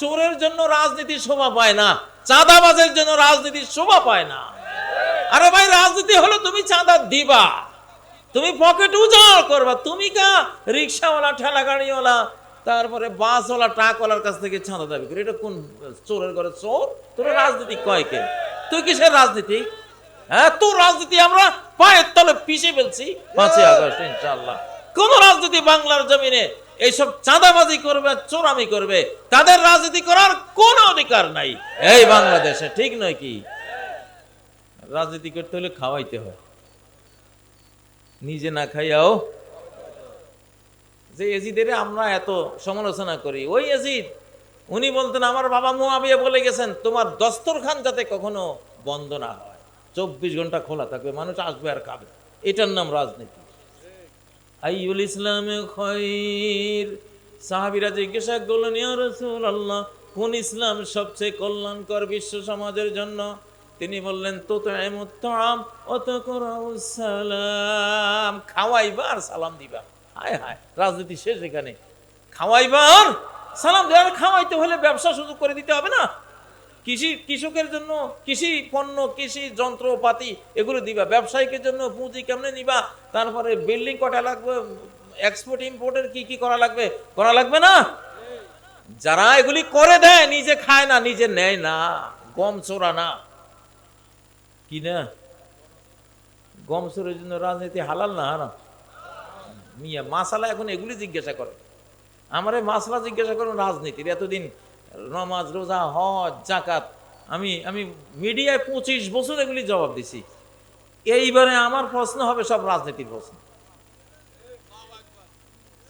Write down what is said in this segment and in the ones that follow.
চোরের জন্য রাজনীতি শোভা পায় না, চাঁদাবাজের জন্য রাজনীতি শোভা পায় না। আরে ভাই, রাজনীতি হলো তুমি চাঁদা দিবা, তুমি পকেট উজাড় করবা, তুমি কা রিক্সাওয়ালা ঠেলা গাড়িওয়ালা তারপরে বাসওয়ালা, ট্রাকওয়ালার কাছ থেকে চাঁদা দাবি করে। এটা কোন চোরের ঘরে চোর? তোর রাজনীতি কয় কে? তুই কিসের রাজনীতি? হ্যাঁ তোর রাজনীতি আমরা পায়ের তলে পিষে ফেলছি। পাঁচই আগস্ট ইনশাল্লাহ কোন রাজনীতি বাংলার জমিনে এইসব চাঁদাবাজি করবে, চোরামি করবে, তাদের রাজনীতি করার কোনো অধিকার নাই। এই বাংলাদেশে, ঠিক নয় কি? রাজনীতি করতে হলে খাওয়াইতে হয়। নিজে না খাইয়াও যে এজিদের আমরা এত সমালোচনা করি, ওই এজিদ, উনি বলতেন, আমার বাবা মুয়াবিয়া বলে গেছেন, তোমার দস্তরখান যাতে কখনো বন্ধ না হয়। চব্বিশ ঘণ্টা খোলা থাকবে, মানুষ আসবে আর খাবে। এটার নাম রাজনীতি। আইউল ইসলামে খৈর। সাহাবিরা জিজ্ঞাসা করলেন, ইয়া রাসূলুল্লাহ, কোন ইসলাম সবচেয়ে কল্যাণকর বিশ্ব সমাজের জন্য? তিনি বললেন তো তো এমুত্তাম অত সালাম। খাওয়াইবা আর সালাম দিবা। হায় হায়, রাজনীতি শেষ এখানে। খাওয়াইবা আর সালাম দেওয়ার, খাওয়াইতে হলে ব্যবসা সুযোগ করে দিতে হবে না? কৃষি কৃষকের জন্য কৃষি পণ্য, কৃষি যন্ত্রপাতি এগুলো দিবা। ব্যবসায়িকের জন্য পুঁজি কেমনে নিবা? তারপরে বিল্ডিং কটা লাগবে? এক্সপোর্ট ইম্পোর্টের কি কি করা লাগবে? করা লাগবে না? যারা এগুলি করে দেয়, নিজে খায় না, নিজে নেয় না। গম চোরা না। কি না? গম চোরের জন্য রাজনীতি হালাল না হারাম? মিয়া, মাসালা এখন এগুলি জিজ্ঞাসা করে। আমার মাসলা জিজ্ঞাসা করুন রাজনীতির। এতদিন নমাজ, রোজা, হজ জাকাত আমি আমি মিডিয়ায় পঁচিশ বছর এগুলি জবাব দিছি। এইবারে আমার প্রশ্ন হবে সব রাজনীতির প্রশ্ন।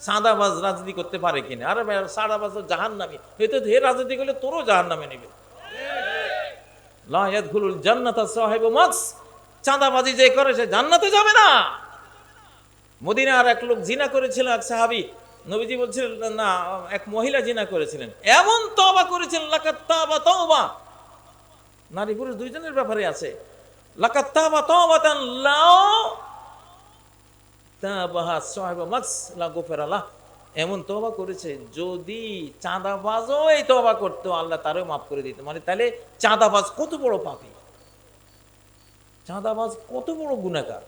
সাদাবাজ রাজনীতি করতে পারে কিনা? আরে সাদাবাজ জাহান নামি হয়তো হে রাজনীতি করলে তোরও জাহান নামে নেবে। লায়াত গুলুল জান্নাত সাহেব মাক্স। চাঁদাবাজি যে করে, সে জান্নাতে যাবে না। মদিনার এক লোক জিনা করেছিল এক সাহাবি। নবীজি বলছিলেন, না এক মহিলা জিনা করেছিলেন। এমন তবা করেছেন লাকাত তওবা। নারী পুরুষ দুইজনের ব্যাপারে আছে। লাকাত তাবা তওবাতান লাও তাবাহা সাহেব লা এমন তবা করেছে, যদি চাঁদাবাজও এই তবা করতো, আল্লাহ তারও মাফ করে দিত। মানে তাহলে চাঁদাবাজ কত বড় পাপি? চাঁদাবাজ কত বড় গুণাকার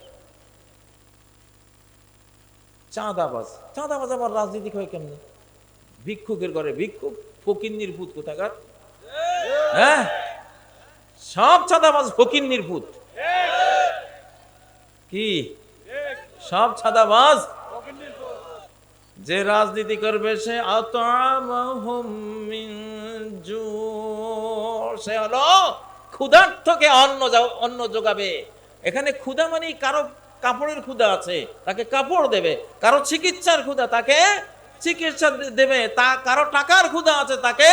চাঁদাবাজ। চাঁদাবাজ আবার রাজনীতি হয় কেমনে? ভিক্ষুকের ঘরে ভিক্ষুক, ফকিন্নির ভূত কোথাকার? হ্যাঁ? সব চাঁদাবাজ ফকিন্নির ভূত। কি? সব চাঁদাবাজ? যে রাজনীতি করবে সে সে হলো ক্ষুধার্থকে অন্ন অন্ন যোগাবে। এখানে ক্ষুধা মানে কারও কাপড়ের ক্ষুধা আছে তাকে কাপড় দেবে। কারও চিকিৎসার ক্ষুধা তাকে চিকিৎসা দেবে। তা কারও টাকার ক্ষুদা আছে তাকে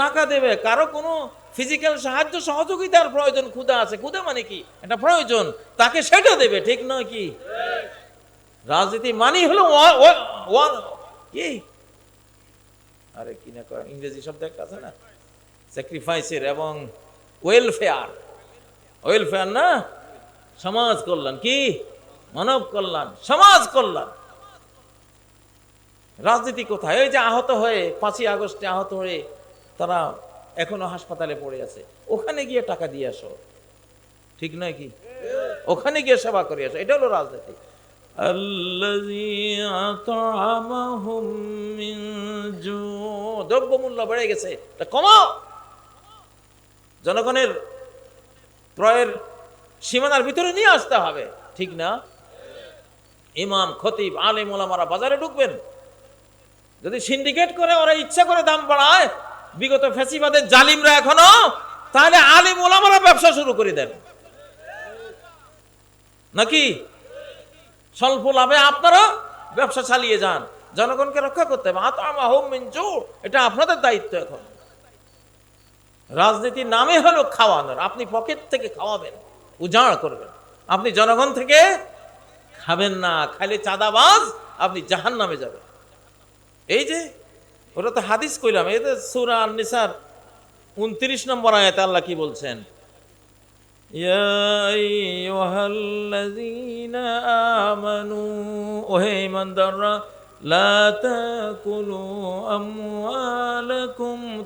টাকা দেবে। কারও কোনো ফিজিক্যাল সাহায্য সহযোগিতার প্রয়োজন ক্ষুধা আছে। ক্ষুধা মানে কি? এটা প্রয়োজন। তাকে সেটা দেবে ঠিক নয় কি? রাজনীতি মানি হলো কি? আরে কি না কয়, ইংরেজি শব্দ একটা আছে না? স্যাক্রিফাইসের এবং ওয়েলফেয়ার ওয়েলফেয়ার না? সমাজ কল্যাণ কি? মানব কল্যাণ, সমাজ কল্যাণ। রাজনীতি কোথায়? ওই যে আহত হয়ে, পাঁচই আগস্টে আহত হয়ে তারা এখনও হাসপাতালে পড়ে আছে। ওখানে গিয়ে টাকা দিয়ে আসো। ঠিক নয় কি? ওখানে গিয়ে সেবা করে আসো। এটা হলো রাজনীতি। দ্রব্যমূল্য বেড়ে গেছে। কমাও জনগণের ক্রয়ের সীমানার ভিতরে নিয়ে আসতে হবে। ঠিক না? ইমাম, খতিব, আলিম ওলামারা বাজারে ঢুকবেন। যদি সিন্ডিকেট করে, ওরা ইচ্ছা করে দাম বাড়ায়, বিগত ফেসিবাদের জালিমরা এখনও, তাহলে আলিম ওলামারা ব্যবসা শুরু করে দেন। নাকি? স্বল্প লাভে আপনারা ব্যবসা চালিয়ে যান, জনগণকে রক্ষা করতে হবে। আতামা হোম মিনজু এটা আপনাদের দায়িত্ব এখন। রাজনীতির নামে হলো খাওয়ানোর, আপনি পকেট থেকে খাওয়াবেন। উজাড় করবেন। আপনি জনগণ থেকে খাবেন না, খাইলে চাঁদাবাজ, আপনি জাহান নামে যাবেন। এই যে, ওটা তো হাদিস কইলাম, এই তো সুরা আল উনত্রিশ নম্বর আয়াত আল্লাহ কি বলছেন?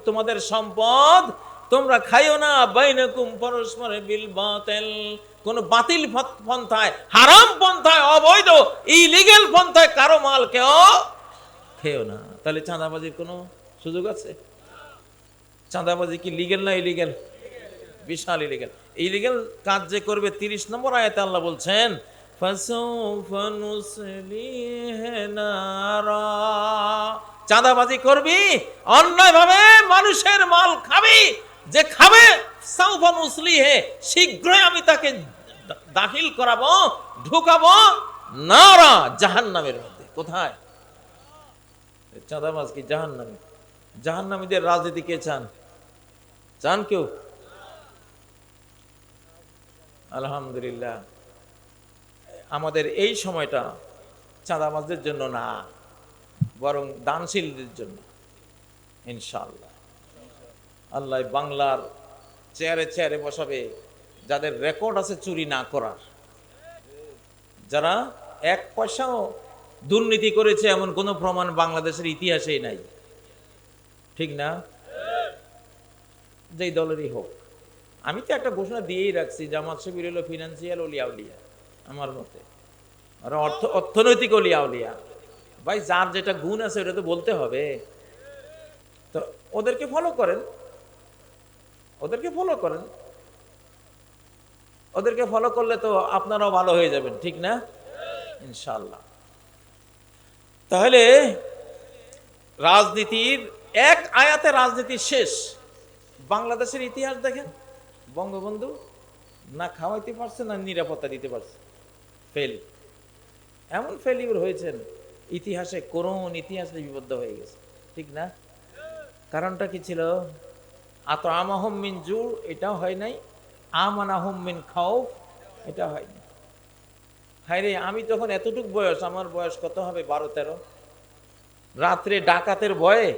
তোমাদের সম্পদ তোমরা খাইও না, বাইনাকুম পরস্পরে বিল বাতিল। কোন বাতিল পন্থায়, হারাম পন্থায়, অবৈধ ইলিগেল পন্থায় কারও মাল কেউ খেও না। তাহলে চাঁদাবাজির কোনো সুযোগ আছে? চাঁদাবাজি কি লিগেল না ইলিগেল বিশাল ইলিগেল ইলিগেল কাজ যে করবে, তিরিশ নম্বর আয়াতে আল্লাহ বলছেন চাঁদাবাজি করবি অন্যায় ভাবে মানুষের মাল খাবি যে খাবে সাউফা মুসলিহে শীঘ্রই আমি তাকে দাখিল করাবো, ঢুকাবো, নারা জাহান্নামের মধ্যে। কোথায়? চাঁদাবাজ কি জাহান্নামী? জাহান্নামীদের রাজনীতি কে চান? চান কেউ? আলহামদুলিল্লাহ। আমাদের এই সময়টা চাঁদাবাজদের জন্য না, বরং দানশীলদের জন্য, ইনশাআল্লাহ। আল্লাহ বাংলার চেয়ারে চেয়ারে বসাবে, যাদের রেকর্ড আছে চুরি না করার। যারা এক পয়সাও দুর্নীতি করেছে এমন কোনো প্রমাণ বাংলাদেশের ইতিহাসেই নাই। ঠিক না? যেই দলেরই হোক। আমি তো একটা ঘোষণা দিয়েই রাখছি, জামাত শিবির হলো ফিনান্সিয়াল অলিয়া উলিয়া আমার মতে। আর অর্থ, অর্থনৈতিক অলিয়া উলিয়া ভাই, যার যেটা গুণ আছে ওটা তো বলতে হবে। তো ওদেরকে ফলো করেন। ওদেরকে ফলো করেন। ওদেরকে ফলো করলে তো আপনারাও ভালো হয়ে যাবেন, ঠিক না? ইনশাল্লাহ তাহলে রাজনীতির, এক আয়াতে রাজনীতি শেষ। বাংলাদেশের ইতিহাস দেখেন, বঙ্গবন্ধু না খাওয়াইতে পারছে, না নিরাপত্তা দিতে পারছে। ফেল এমন ফেলিউর হয়েছেন, ইতিহাসে, করুণ ইতিহাসে লিপিবদ্ধ হয়ে গেছে, ঠিক না? কারণটা কি ছিল? আত আমাহম মিন জুর, এটাও হয় নাই। আমান আহম মিন খাও এটা হয় হয়নি হায় রে আমি তখন এতটুক বয়স, আমার বয়স কত হবে? বারো, তেরো। রাত্রে ডাকাতের ভয়ে,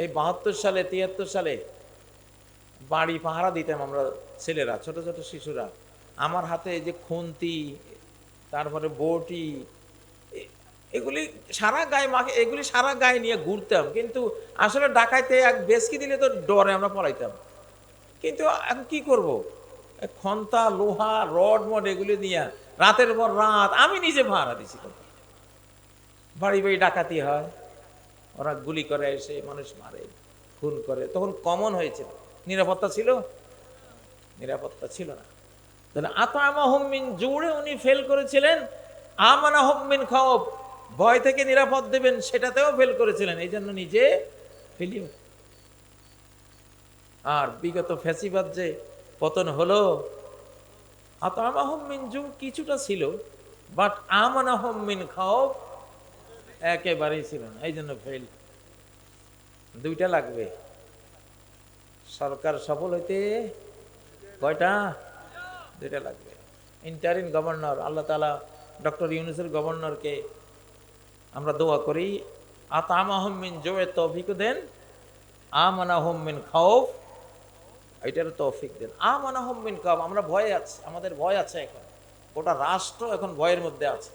এই বাহাত্তর সালে, তিয়াত্তর সালে বাড়ি পাহারা দিতাম আমরা ছেলেরা, ছোট ছোট শিশুরা। আমার হাতে যে খুন্তি, তারপরে বটি এগুলি সারা গায়ে মাখে, এগুলি সারা গায়ে নিয়ে ঘুরতাম। কিন্তু আসলে ডাকাইতে এক বেসকি দিলে তো ডরে আমরা পলাইতাম। কিন্তু এখন কি করব? খন্তা, লোহা, রড মড এগুলি নিয়ে রাতের পর রাত আমি নিজে ভাড়া দিছি বাড়ি বাড়ি ডাকাতি হয়। ওরা গুলি করে, এসে মানুষ মারে, খুন করে। তখন কমন হয়েছিল নিরাপত্তা ছিল? নিরাপত্তা ছিল না। তাহলে আতামা হোমিন জুড়ে উনি ফেল করেছিলেন। আমানা হোমিন খব ভয় থেকে নিরাপদ দেবেন, সেটাতেও ফেল করেছিলেন। এই জন্য নিজে ফেলিও আর বিগত ফ্যাসিবাদ যে পতন হলো আতামা হোমিন জু কিছুটা ছিল, বাট আমানা হোমিন খব একেবারেই ছিল না। এই জন্য ফেল দুইটা লাগবে। সরকার সফল হইতে কয়টা? দুইটা লাগবে। ইন্টারিন গভর্নর আল্লাহ তালা ডক্টর ইউনুসের গভর্নরকে আমরা দোয়া করি আতাম আহমিন জোয়ে তৌফিক দেন আমান আহমিন খাউফ এটার তৌফিক দেন। আমান আহমিন খাউফ, আমরা ভয়ে আছি, আমাদের ভয় আছে এখন। গোটা রাষ্ট্র এখন ভয়ের মধ্যে আছে।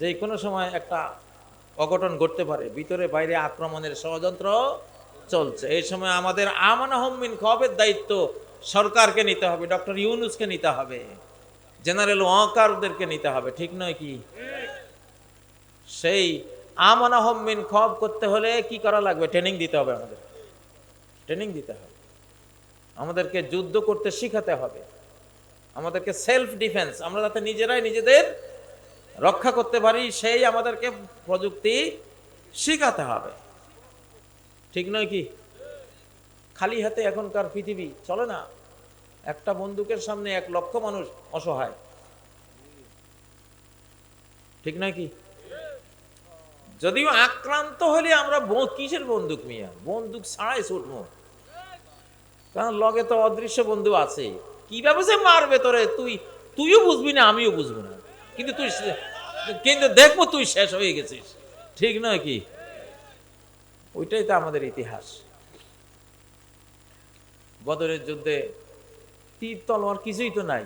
যে কোনো সময় একটা অঘটন ঘটতে পারে, ভিতরে বাইরে আক্রমণের ষড়যন্ত্র চলছে। এই সময় আমাদের আমান আহমিন খবের দায়িত্ব সরকারকে নিতে হবে, ডক্টর ইউনুসকে নিতে হবে, জেনারেল ওয়াকারদেরকে নিতে হবে, ঠিক নয় কি? সেই আমান খব করতে হলে কি করা লাগবে? ট্রেনিং দিতে হবে আমাদের। ট্রেনিং দিতে হবে। আমাদেরকে যুদ্ধ করতে শিখাতে হবে। আমাদেরকে সেলফ ডিফেন্স আমরা যাতে নিজেরাই নিজেদের রক্ষা করতে পারি, সেই আমাদেরকে প্রযুক্তি শিখাতে হবে। ঠিক নয় কি? খালি হাতে এখনকার পৃথিবী চলে না। একটা বন্দুকের সামনে এক লক্ষ মানুষ অসহায়। ঠিক নয় কি? যদিও আক্রান্ত হলে আমরা কিসের বন্দুক মিয়া? বন্দুক ছাড়াই ছুটবো। কারণ লগে তো অদৃশ্য বন্ধু আছে। কীভাবে সে মারবে তোরে? তুই তুইও বুঝবি না, আমিও বুঝব না। কিন্তু তুই কিন্তু দেখব তুই শেষ হয়ে গেছিস। ঠিক নয় কি? ওইটাই তো আমাদের ইতিহাস। বদরের যুদ্ধে তীর তলোয়ার কিছুই তো নাই।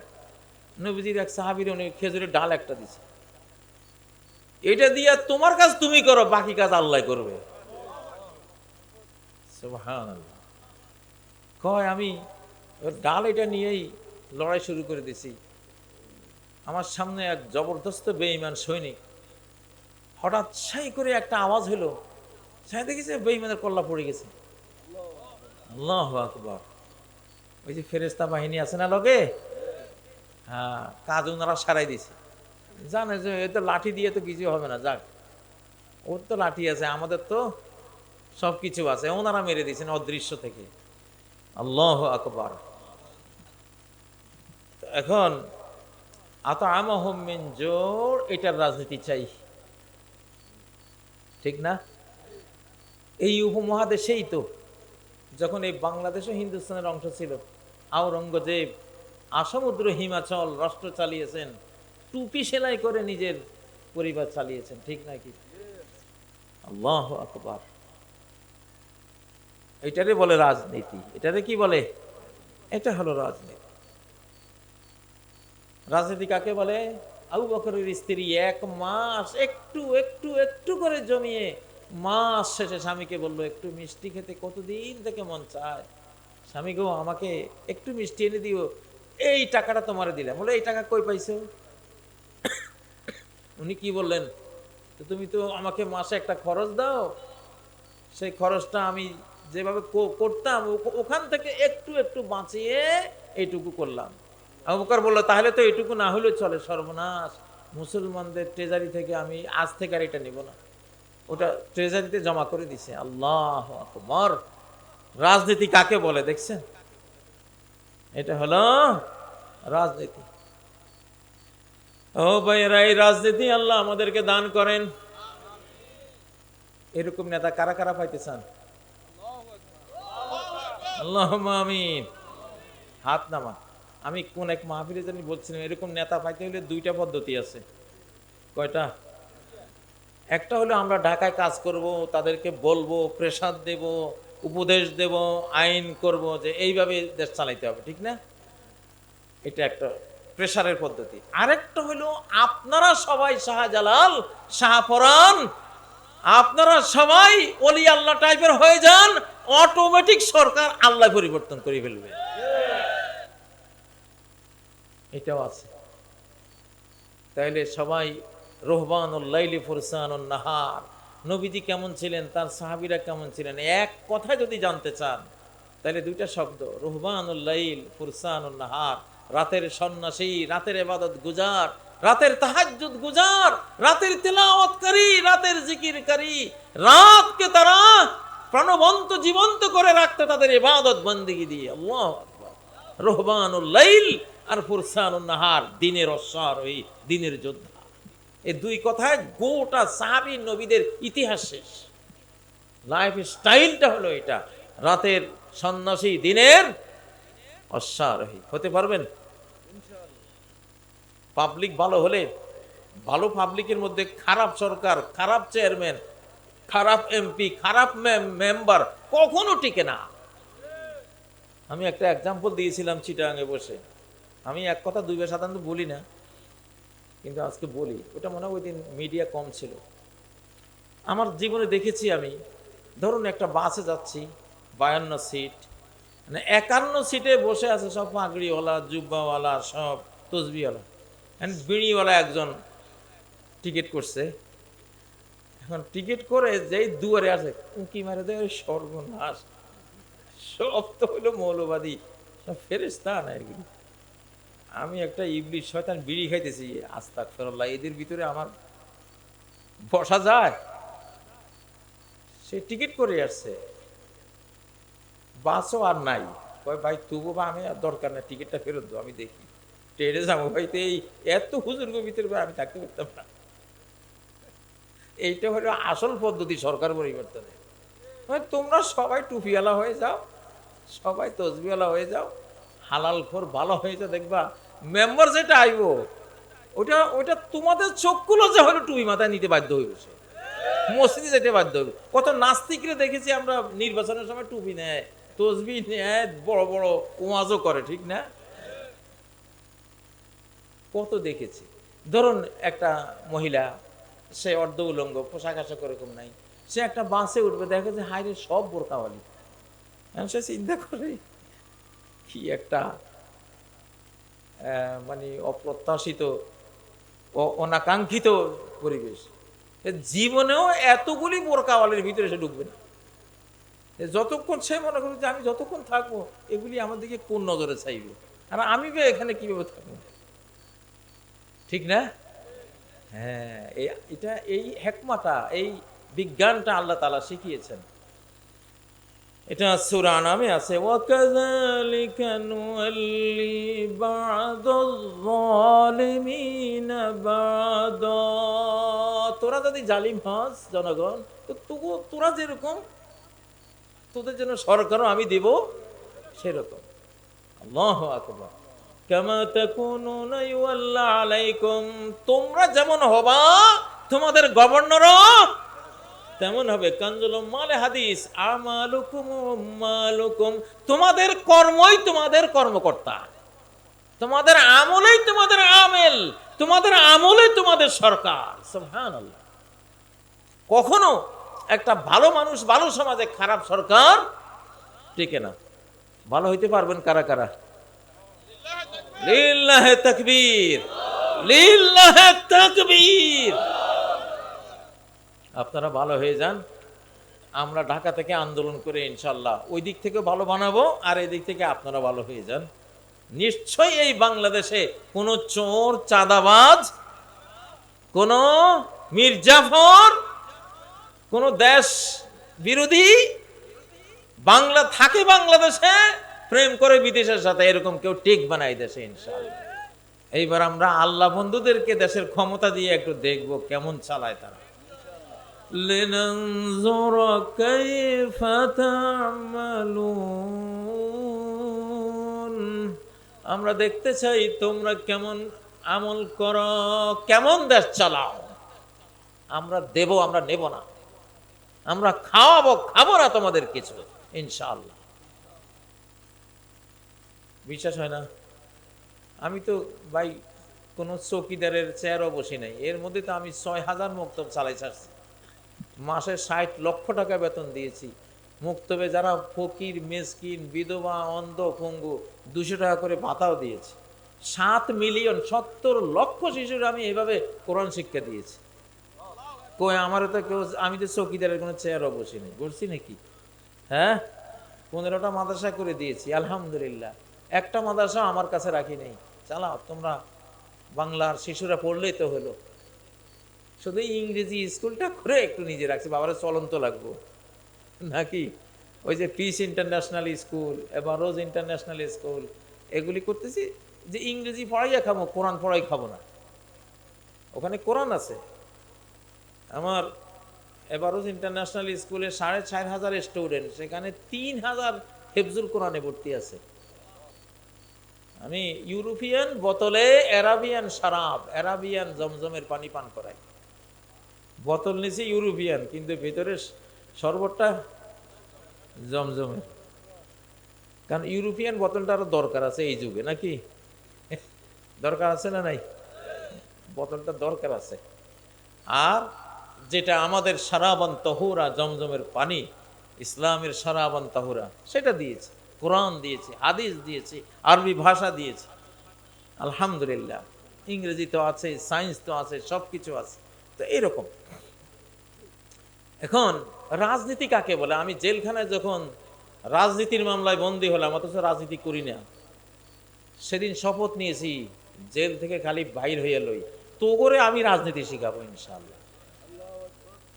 নবীজির এক সাহাবির, উনি খেজুরের ডাল একটা দিছে। এটা দিয়া তোমার কাজ তুমি করো, বাকি কাজ আল্লাহ করবে। কয়, আমি ডাল এটা নিয়েই লড়াই শুরু করে দিছি। আমার সামনে এক জবরদস্ত বেঈমান সৈনিক, হঠাৎ সাই করে একটা আওয়াজ হলো। সাই দেখেছে বেঈমানের কল্লা পড়ে গেছে। আকবার। ওই যে ফেরেস্তা বাহিনী আছে না লগে? হ্যাঁ কাজ ওনারা সারাই দিছে জানে যে এ তো লাঠি দিয়ে তো কিছু হবে না, যাক। ওর তো লাঠি আছে, আমাদের তো সব কিছু আছে। ওনারা মেরে দিয়েছেন অদৃশ্য থেকে। আল্লাহ আকবার। এখন আত আমহমিন জোর, এটার রাজনীতি চাই। ঠিক না? এই উপমহাদেশেই তো, যখন এই বাংলাদেশও হিন্দুস্তানের অংশ ছিল, আওরঙ্গজেব আসমুদ্র হিমাচল রাষ্ট্র চালিয়েছেন। টুপি সেলাই করে নিজের পরিবার চালিয়েছেন, ঠিক নাকি? আল্লাহ আকবার। এটারে বলে রাজনীতি। এটারে কি বলে? এটা হলো রাজনীতি। রাজনীতি কাকে বলে? আবু বকরের স্ত্রী এক মাস একটু একটু একটু করে জমিয়ে মাস শেষে স্বামীকে বলল, একটু মিষ্টি খেতে কতদিন থেকে মন চায়? স্বামী গো, আমাকে একটু মিষ্টি এনে দিও। এই টাকাটা তোমারে দিলাম। বলে, এই টাকা কই পাইছো? উনি কি বললেন? তুমি তো আমাকে মাসে একটা খরচ দাও। সেই খরচটা আমি যেভাবে করতাম ওখান থেকে একটু একটু বাঁচিয়ে এইটুকু করলাম। আবু বকর বলল, তাহলে তো এইটুকু না হলেও চলে, সর্বনাশ। মুসলমানদের ট্রেজারি থেকে আমি আজ থেকে আর এটা নিব না। ওটা ট্রেজারিতে জমা করে দিছে। আল্লাহ আকবর। রাজনীতি কাকে বলে, দেখছেন? এটা হলো রাজনীতি। ও ভাইয়েরা, এই রাজনীতি আল্লাহ আমাদেরকে দান করেন। এরকম নেতা কারা কারা পাইতে চান? আল্লাহ আমিন। হাত নামা আমি কোন এক মাহফিলে জানি বলছিলাম, এরকম নেতা পাইতে হলে দুইটা পদ্ধতি আছে। কয়টা? একটা হলো আমরা ঢাকায় কাজ করব, তাদেরকে বলব, প্রেসার দেব, উপদেশ দেব, আইন করব যে এইভাবে দেশ চালাইতে হবে, ঠিক না? এটা একটা প্রেসারের পদ্ধতি। আরেকটা হলো, আপনারা সবাই শাহজালাল শাহপরান আপনারা সবাই অলি আল্লাহ টাইপের হয়ে যান অটোমেটিক সরকার আল্লাহ পরিবর্তন করে ফেলবে। এটাও আছে। তাইলে সবাই রোহবান লাইলি ফুরসান নাহার, নবীজি কেমন ছিলেন, তার সাহাবিরা কেমন ছিলেন, এক কথায় যদি জানতে চান তাহলে দুইটা শব্দ, রোহবানুল লাইল ফুরসান নাহার। রাতের সন্ন্যাসী, রাতের এবাদত গুজার, রাতের তাহাজ্জুদ গুজার, রাতের তেলাওয়াতকারী রাতের জিকিরকারী রাতকে তারা প্রাণবন্ত জীবন্ত করে রাখতে তাদের ইবাদত বন্দিগি দিয়ে। আল্লাহ আকবার। রোহবানুল লাইল আর নাহার, দিনের অশ্বারোহী দিনের যোদ্ধা। এই দুই কথায় গোটা সাহাবী নবীদের ইতিহাস শেষ। লাইফ স্টাইলটা হলো এটা। রাতের সন্ন্যাসী, দিনের অশ্বারোহী। হতে পারবেন? পাবলিক ভালো হলে, ভালো পাবলিকের মধ্যে খারাপ সরকার, খারাপ চেয়ারম্যান, খারাপ এমপি, খারাপ মেম্বার কখনো টিকে না। আমি একটা এক্সাম্পল দিয়েছিলাম চিটাঙে বসে। আমি এক কথা দুইবার সাধারণত বলি না, কিন্তু আজকে বলি। ওটা মনে হয় ওই দিন মিডিয়া কম ছিল। আমার জীবনে দেখেছি আমি, ধরুন একটা বাসে যাচ্ছি, বায়ান্ন সিট মানে একান্ন সিটে বসে আছে সব পাগড়িওয়ালা জুব্বাওয়ালা, সব তসবিওয়ালা। অ্যান্ড বিড়িওয়ালা একজন টিকিট করছে। এখন টিকিট করে যেই দুয়ারে আছে, উঁকি মারে দেয় সর্বনাশ, সব তো হইল মৌলবাদী, সব ফেরেস্তা না এগুলি। আমি একটা ইবলিশ শয়তান বিড়ি খাইতেছি আস্তাক ফেরল্লাহ এদের ভিতরে আমার বসা যায়। সে টিকিট করে আসছে। বাসও আর নাই। কয়, ভাই তবু বা আমি আর দরকার না টিকিটটা ফেরত দাও, আমি দেখি। ট্রেনে যাব, ভাই, তো এই এত হুজুর ভিতরে আমি থাকতে পারতাম না। এইটা হলো আসল পদ্ধতি সরকার পরিবর্তনে মানে তোমরা সবাই টুপিওয়ালা হয়ে যাও, সবাই তসবিওয়ালা হয়ে যাও, হালাল খোর ভালো হয়ে যাও দেখবা মেম্বার যেটা আইব ওটা ওটা তোমাদের চোখগুলো যে হলো টুপি মাথায় নিতে বাধ্য হইব সে। মসজিদে যেতে বাধ্য হইব। কত নাস্তিকরে দেখেছি আমরা নির্বাচনের সময় টুপি নেয়। তসবি নেয় বড় বড় ওয়াজও করে, ঠিক না? কত দেখেছি। ধরুন একটা মহিলা, সে অর্ধ উলঙ্গ, পোশাক আশাক ওরকম নাই। সে একটা বাসে উঠবে, দেখে যে হাইরে সব বোরকাওয়ালি। সে চিন্তা করে, কি একটা মানে অপ্রত্যাশিত অনাকাঙ্ক্ষিত পরিবেশ। জীবনেও এতগুলি বোরকাওয়ালের ভিতরে সে ঢুকবে না। যতক্ষণ সে মনে করবে যে আমি যতক্ষণ থাকবো এগুলি আমার দিকে কোন নজরে চাইবে আর আমি বে এখানে কিভাবে থাকবো ঠিক না হ্যাঁ এই- এটা এই হেকমাটা এই বিজ্ঞানটা আল্লাহ তালা শিখিয়েছেন এটা সূরা নামে আছে وَكَذَلِكَ نُوَلِّي بَعْضَ الظَّالِمِينَ بَعْضًا তোরা যদি জালিম হস জনগণ তো তবু তোরা যেরকম তোদের জন্য সরকারও আমি দেব সেরকম। আল্লাহু আকবার। তোমরা যেমন হবা, তোমাদের তেমন হবে। মালে হাদিস তোমাদের কর্মই তোমাদের কর্মকর্তা। তোমাদের আমলেই তোমাদের আমেল, তোমাদের আমলেই তোমাদের সরকার। কখনো একটা ভালো মানুষ, ভালো সমাজে খারাপ সরকার টিকে না। ভালো হইতে পারবেন কারা কারা? আপনারা ভালো হয়ে যান। আমরা ঢাকা থেকে আন্দোলন করে ইনশাল্লাহ ওই দিক থেকে ভালো বানাবো আর এই দিক থেকে আপনারা ভালো হয়ে যান। নিশ্চয়ই এই বাংলাদেশে কোনো চোর, চাঁদাবাজ, কোনো মির্জাফর কোনো দেশ বিরোধী বাংলা থাকে বাংলাদেশে প্রেম করে বিদেশের সাথে এরকম কেউ টেক বানাই দেশে ইনশাল্লাহ এইবার আমরা আল্লাহ বন্ধুদেরকে দেশের ক্ষমতা দিয়ে একটু দেখব কেমন চালায় তারা لننظر كيف تعملون আমরা দেখতে চাই তোমরা কেমন আমল করো কেমন দেশ চালাও আমরা দেব আমরা নেব না আমরা খাওয়াবো খাব না তোমাদের কিছু, ইনশাআল্লাহ। বিশ্বাস হয় না? আমি তো ভাই কোনো চৌকিদারের চেয়ারও বসি নাই। এর মধ্যে তো আমি ছয় হাজার মুক্তব চালাই ছাড়ছি। মাসে ষাট লক্ষ টাকা বেতন দিয়েছি। মুক্তবে যারা ফকির, মেসকিন, বিধবা, অন্ধ, পঙ্গু, দুশো টাকা করে ভাতাও দিয়েছি। সাত মিলিয়ন, সত্তর লক্ষ শিশুর আমি এভাবে কোরআন শিক্ষা দিয়েছি। কই, আমারও তো কেউ, আমি তো চৌকিদারের কোনো চেয়ারও বসিনি বসছি নাকি? হ্যাঁ? পনেরোটা মাদ্রাসা করে দিয়েছি, আলহামদুলিল্লাহ। একটা মাদ্রাসা আমার কাছে রাখি নেই। চালাও, তোমরা বাংলার শিশুরা পড়লেই তো হলো। শুধু ইংরেজি স্কুলটা করে একটু নিজে রাখছি, বাবারা চলন্ত লাগবো। নাকি? ওই যে পিস ইন্টারন্যাশনাল স্কুল এবার রোজ ইন্টারন্যাশনাল স্কুল এগুলি করতেছি যে ইংরেজি পড়াইয়া খাব কোরআন পড়াই খাব না। ওখানে কোরআন আছে। আমার এবারোজ ইন্টারন্যাশনাল স্কুলে সাড়ে চার হাজার স্টুডেন্ট সেখানে তিন হাজার হেফজুল কোরআনে ভর্তি আছে। আমি ইউরোপিয়ান বোতলে অ্যারাবিয়ান শারাব, অ্যারাবিয়ান জমজমের পানি পান করাই। বোতল নিচে ইউরোপিয়ান, কিন্তু ভেতরে শরবতটা জমজমের। কারণ ইউরোপিয়ান বোতলটা আরও দরকার আছে এই যুগে, নাকি? দরকার আছে না নাই? বোতলটা দরকার আছে। আর যেটা আমাদের সারাবান তহুরা, জমজমের পানি, ইসলামের সারাবান তহুরা, সেটা দিয়েছে, কোরআন দিয়েছে, হাদিস দিয়েছে, আরবি ভাষা দিয়েছে। আলহামদুলিল্লাহ, ইংরেজি তো আছে, সায়েন্স তো আছে সব কিছু আছে। তো এরকম। এখন, রাজনীতি কাকে বলে? আমি জেলখানায় যখন রাজনীতির মামলায় বন্দী হলাম, অথচ রাজনীতি করি না। সেদিন শপথ নিয়েছি, জেল থেকে খালি বাইর হয়ে লই। তো করে আমি রাজনীতি শিখাবো ইনশাল্লাহ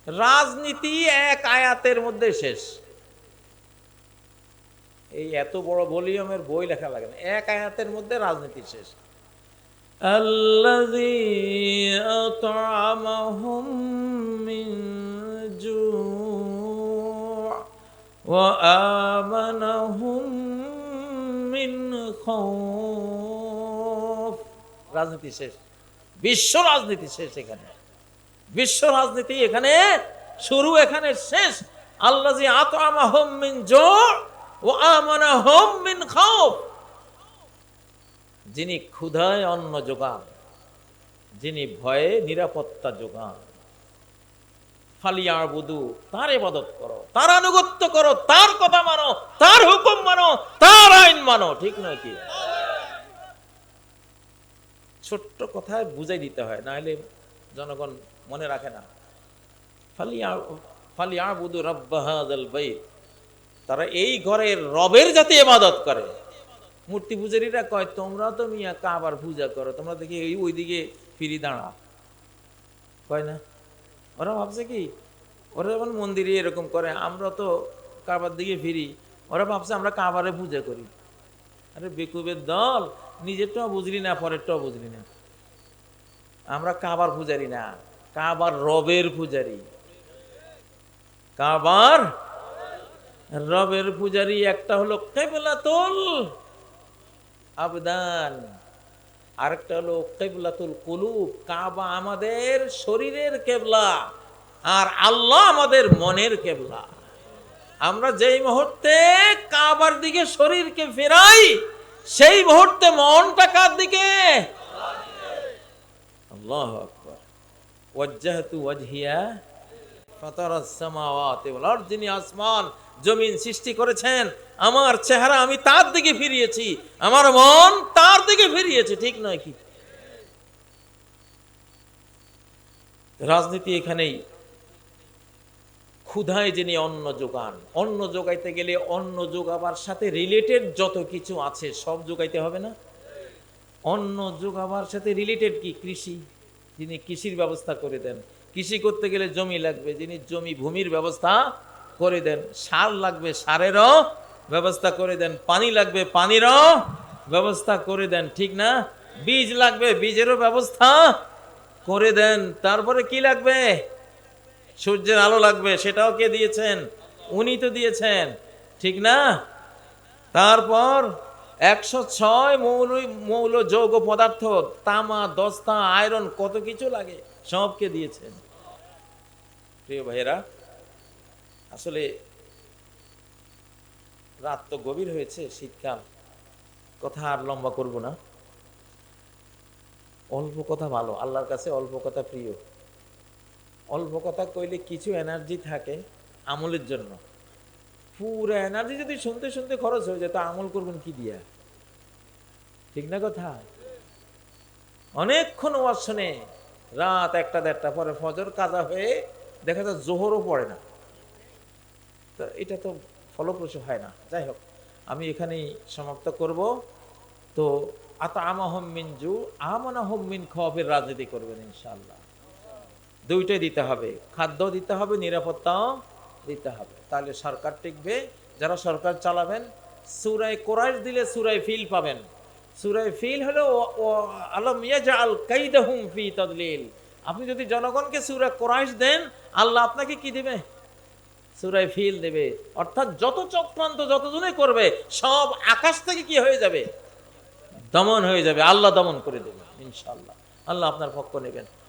রাজনীতি এক আয়াতের মধ্যে শেষ। এই এত বড় ভলিউমের বই লেখা লাগে না। এক আয়াতের মধ্যে রাজনীতি শেষ। রাজনীতি শেষ। বিশ্ব রাজনীতি শেষ এখানে। বিশ্ব রাজনীতি এখানে শুরু, এখানে শেষ। আল্লাহ যিনি ক্ষুধায় অন্ন যোগান, যিনি ভয়ে নিরাপত্তা যোগান ফালিয়া বুধু তার ইবাদত করো, তার আনুগত্য করো, তার কথা মানো, তার হুকুম মানো, তার আইন মানো, ঠিক নয় কি? ছোট্ট কথায় বুঝাই দিতে হয় না হলে জনগণ মনে রাখে না। ফালিয়া ফালিয়া রব্বাহাদাল তারা এই ঘরের রবের যাতে ইবাদত করে। মূর্তি পূজারীরা কয়, তোমরা তো মিয়া কাবার পূজা করো, তোমরা দেখি এই ওইদিকে ফিরি দাঁড়া? কয় না। ওরা ভাবছে কি, ওরা যেমন মন্দিরে এরকম করে, আমরা তো কাবার দিকে ফিরি। ওরা ভাবছে, আমরা কাবারে পূজা করি। আরে বেকুবের দল নিজের নিজেরটাও বুঝলি না, পরেরটাও বুঝলি না। আমরা কাবার পূজারি না। কাবার রবের পূজারি। কাবার রবের পূজারি একটা হলো কেবলাতুল আবদান, আরেকটা হলো কেবলাতুল কুলুব। কাবা আমাদের শরীরের কেবলা আর আল্লাহ আমাদের মনের কেবলা। আমরা যেই মুহূর্তে কাবার দিকে শরীরকে ফেরাই, সেই মুহূর্তে মনটা কার দিকে? আল্লাহ ওয়াজ্জাহতু ওয়াজহিয়া যিনি আসমান, জমিন সৃষ্টি করেছেন, আমার চেহারা আমি তার দিকে ফিরিয়েছি, আমার মন তার দিকে ফিরিয়েছে, ঠিক নয় কি? রাজনীতি এখানেই ক্ষুধায় যিনি অন্ন যোগান, অন্ন যোগাইতে গেলে অন্ন যোগাবার সাথে রিলেটেড যত কিছু আছে, সব যোগাইতে হবে না? অন্ন যোগাবার সাথে রিলেটেড কি? কৃষি। যিনি কৃষির ব্যবস্থা করে দেন। কৃষি করতে গেলে জমি লাগবে, যিনি জমি ভূমির ব্যবস্থা করে দেন, সার লাগবে, সারেরও ব্যবস্থা করে দেন, পানি লাগবে, পানিরও ব্যবস্থা করে দেন, ঠিক না? বীজ লাগবে, বীজেরও ব্যবস্থা করে দেন। তারপরে কি লাগবে? সূর্যের আলো লাগবে, সেটাও কে দিয়েছেন? উনি তো দিয়েছেন, ঠিক না? তারপর একশো ছয় মৌল মৌল যৌগ পদার্থ, তামা, দস্তা, আয়রন, কত কিছু লাগে, সবকে দিয়েছেন প্রিয় ভাইয়েরা, আসলে রাত তো গভীর হয়েছে, শীতকাল। কথা আর লম্বা করব না। অল্প কথা ভালো, আল্লাহর কাছে অল্প কথা প্রিয়। অল্প কথা কইলে কিছু এনার্জি থাকে আমলের জন্য। পুরো এনার্জি যদি শুনতে শুনতে খরচ হয়ে যায়, তো আমল করবেন কি দিয়া? ঠিক না কথা? অনেকক্ষণ ওয়াজ শুনে রাত একটা দেড়টা পরে ফজর কাজা হয়ে দেখা যায় জোহরও পড়ে না। তো এটা তো ফলপ্রসূ হয় না। যাই হোক, আমি এখানেই সমাপ্ত করব। তো আত আমাহম মিনজু আমানাহম মিন খফের রাজনীতি করবেন ইনশাল্লাহ দুইটাই দিতে হবে। খাদ্য দিতে হবে নিরাপত্তাও দিতে হবে। তাহলে সরকার টিকবে। যারা সরকার চালাবেন, সুরায় কোরআশ দিলে সুরায় ফিল পাবেন। সুরায় ফিল হলো আলম ইয়াজআল কাইদাহুম ফি তাদলিল। আপনি যদি জনগণকে সুরা কোরআশ দেন, আল্লাহ আপনাকে কি দিবে? সুরায় ফিল দেবে। অর্থাৎ যত চক্রান্ত যতজনে করবে, সব আকাশ থেকে কি হয়ে যাবে? দমন হয়ে যাবে। আল্লাহ দমন করে দেবে ইনশাল্লাহ আল্লাহ আপনার পক্ষ নেবেন।